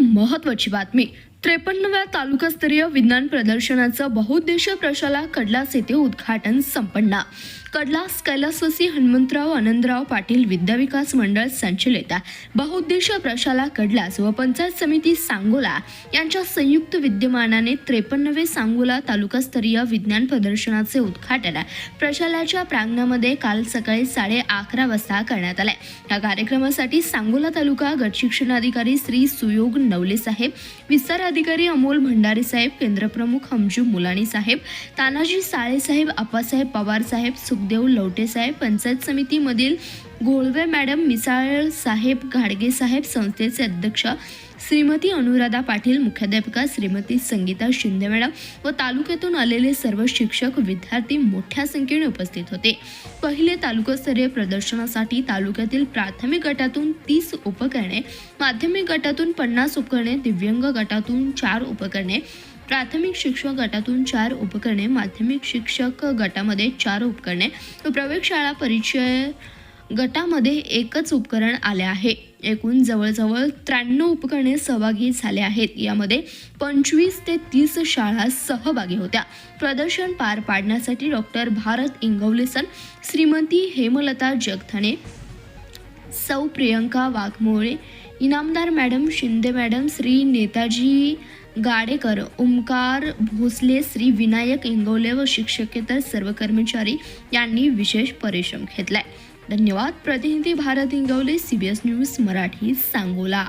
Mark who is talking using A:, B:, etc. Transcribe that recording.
A: महत्वाची बातमी त्रेपन्नव्या तालुकास्तरीय विज्ञान प्रदर्शनाचं बहुउद्देशीय प्रशाला कडलास येथे उद्घाटन संपन्न. कडलास कैलासवासी हनुमंतराव आनंदराव पाटील विद्याविकास मंडळ संचलित. बहुउद्देशीय प्रशाला कडलास व पंचायत समिती सांगोला यांच्या संयुक्त विद्यमानाने त्रेपन्नवे सांगोला तालुकास्तरीय विज्ञान प्रदर्शनाचे उद्घाटन प्रशालाच्या प्रांगणामध्ये काल सकाळी साडे अकरा वाजता करण्यात आले. या कार्यक्रमासाठी सांगोला तालुका गट शिक्षणाधिकारी श्री सुयोग नवले साहेब विस्तार अधिकारी अमोल भंडारे साहेब केंद्रप्रमुख हमजू मुलानी साहेब तानाजी साळे साहेब आप्पासाहेब पवार साहेब सुखदेव लवटे साहेब पंचायत समितीमधील घोळवे मॅडम मिसाळ साहेब घाडगे साहेब संस्थेचे अध्यक्ष श्रीमती अनुराधा पाटील मुख्याध्यापिका श्रीमती संगीता शिंदे मॅडम व तालुक्यातून आलेले सर्व शिक्षक विद्यार्थी मोठ्या संख्येने उपस्थित होते. पहिले तालुकास्तरीय प्रदर्शनासाठी तालुक्यातील प्राथमिक गटातून तीस उपकरणे माध्यमिक गटातून पन्नास उपकरणे दिव्यांग गटातून चार उपकरणे प्राथमिक शिक्षक गटातून चार उपकरणे माध्यमिक शिक्षक गटामध्ये चार उपकरणे व प्रयोगशाळा परिचय गटामध्ये एकच उपकरण आले आहे. एकूण जवळजवळ त्र्याण्णव उपकरणे सहभागी झाले आहेत. यामध्ये पंचवीस ते तीस शाळा सहभागी होत्या. प्रदर्शन पार पाडण्यासाठी डॉक्टर भारत इंगवलेसन श्रीमती हेमलता जगथाणे सौ प्रियंका वाघमोळे इनामदार मॅडम शिंदे मॅडम श्री नेताजी गाडेकर ओंकार भोसले श्री विनायक इंगवले व शिक्षकेतर सर्व कर्मचारी यांनी विशेष परिश्रम घेतलाय. धन्यवाद. प्रतिनिधी भारत हिंगवले सीबीएस न्यूज मराठी सांगोला.